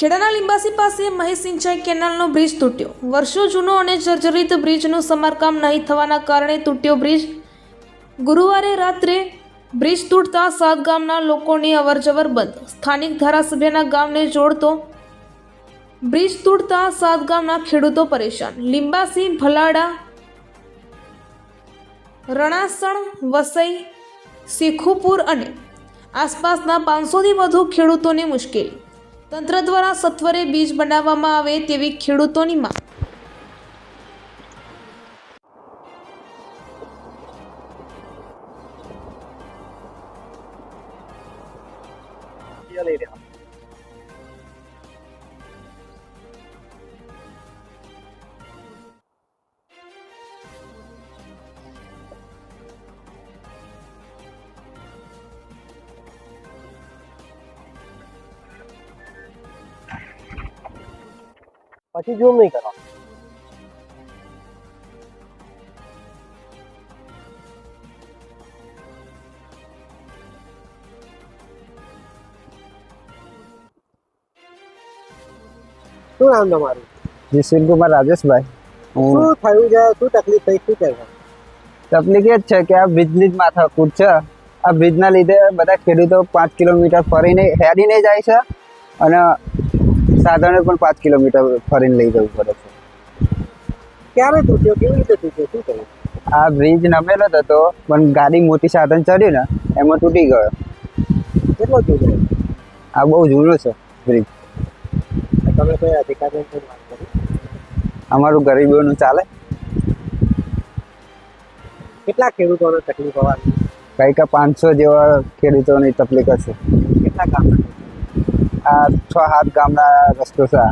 ખેડાના લીંબાસી પાસે મહેશ સિંચાઈ કેનાલનો બ્રિજ તૂટ્યો. વર્ષો જૂનો અને જર્જરિત બ્રિજનું સમારકામ નહીં થવાના કારણે તૂટ્યો બ્રિજ. ગુરુવારે રાત્રે બ્રિજ તૂટતા સાત ગામના લોકોની અવરજવર બંધ. સ્થાનિક ધારાસભ્યના ગામને જોડતો બ્રિજ તૂટતા સાત ગામના ખેડૂતો પરેશાન. લીંબાસી, ભલાડા, રણાસણ, વસઈ, શીખુપુર અને આસપાસના પાંચસોથી વધુ ખેડૂતોની મુશ્કેલી. તંત્ર દ્વારા સત્વરે બીજ બનાવવામાં આવે તેવી ખેડૂતોની માંગ. લઈ રહ્યા. પછી ઝૂમ નહીં કરો શું નામ તમારું? જયશ્રી કુમાર રાજેશભાઈ. હું શું થયું છે? શું તકલીફ થઈ? શું કહેવાય તકલીફ એ જ છે કે આ વીજની જ માથાકૂટ છે. આ બ્રિજના લીધે બધા ખેડૂતો પાંચ કિલોમીટર ફરીને હેરીને જાય છે અને સાધનો પણ પાંચ કિલોમીટર ફરીને લઈ જવું પડે છે. ક્યારે તૂટ્યો કેવી રીતે તૂટ્યો શું થયું? આ બ્રિજ નમેલો જ હતો પણ ગાડી મોટી સાધન ચડ્યું ને એમાં તૂટી ગયો. કેટલો તૂટ્યો આ બહુ જૂનો છે બ્રિજ તમે કોઈ અધિકારી અમારું ગરીબોનું ચાલે. કેટલા ખેડૂતોને તકલીફ હોવાની કંઈક પાંચસો જેવા ખેડૂતોની તકલીફ હશે. કેટલા કામ આ છ સાત ગામના રસ્તો છે.